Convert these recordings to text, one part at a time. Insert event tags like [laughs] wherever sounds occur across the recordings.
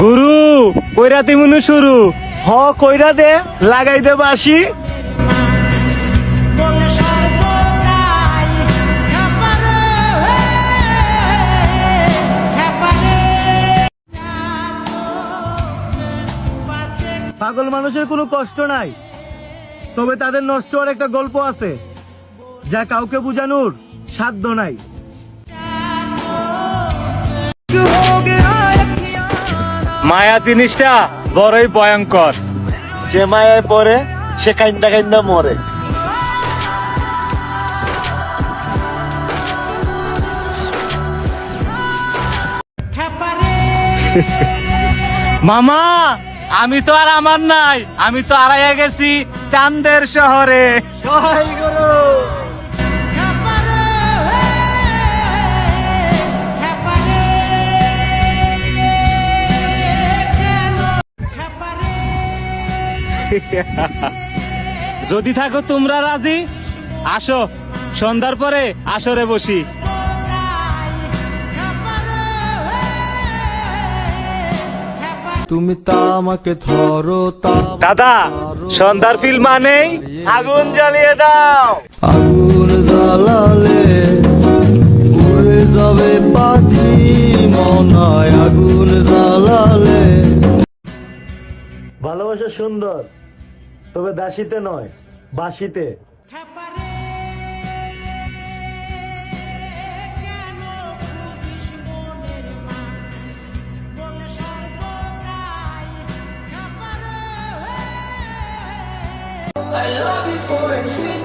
গুরু কইরা দিমুনু শুরু। হ কইরা দে লাগাই দে বাসি পাগল মানুষের কোনো কষ্ট নাই। তবে তাদের নষ্ট হওয়ার একটা গল্প আছে। যা কাউকে বোঝানোর সাধ্য নাই। মায়া জিনিসটা বড়ই ভয়ঙ্কর। যে মায়ায় পড়ে সে কাইন্দা কাইন্দা মরে। মামা আমি তো আর আমার নাই আমি তো আড়াইয়া গেছি চান্দের শহরে। সহাই গুরু [laughs] যদি থাকো তোমরা রাজি আসো। সন্ধ্যার পরে আসরে বসি। তুমি তা আমাকে ধরো দাদা সন্ধ্যার ফিল মানেই আগুন জ্বালিয়ে দাও। আগুন জ্বালালে সুন্দর তবে দাসিতে নয় বাসিতে I love you for infinity.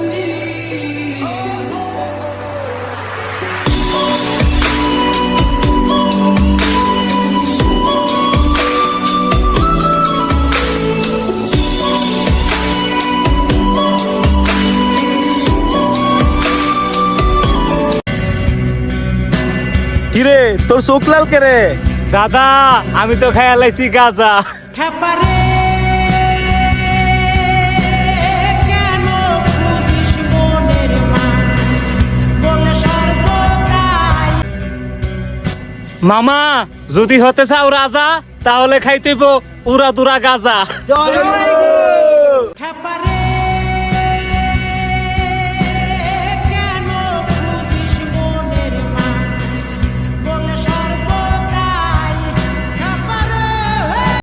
কিরে তোর চোখ লাল কে রে দাদা আমি তো খেয়াল আইছি গাজা। মামা যদি হতে চাও রাজা তাহলে খাইতেইব উড়া দুরা গাজা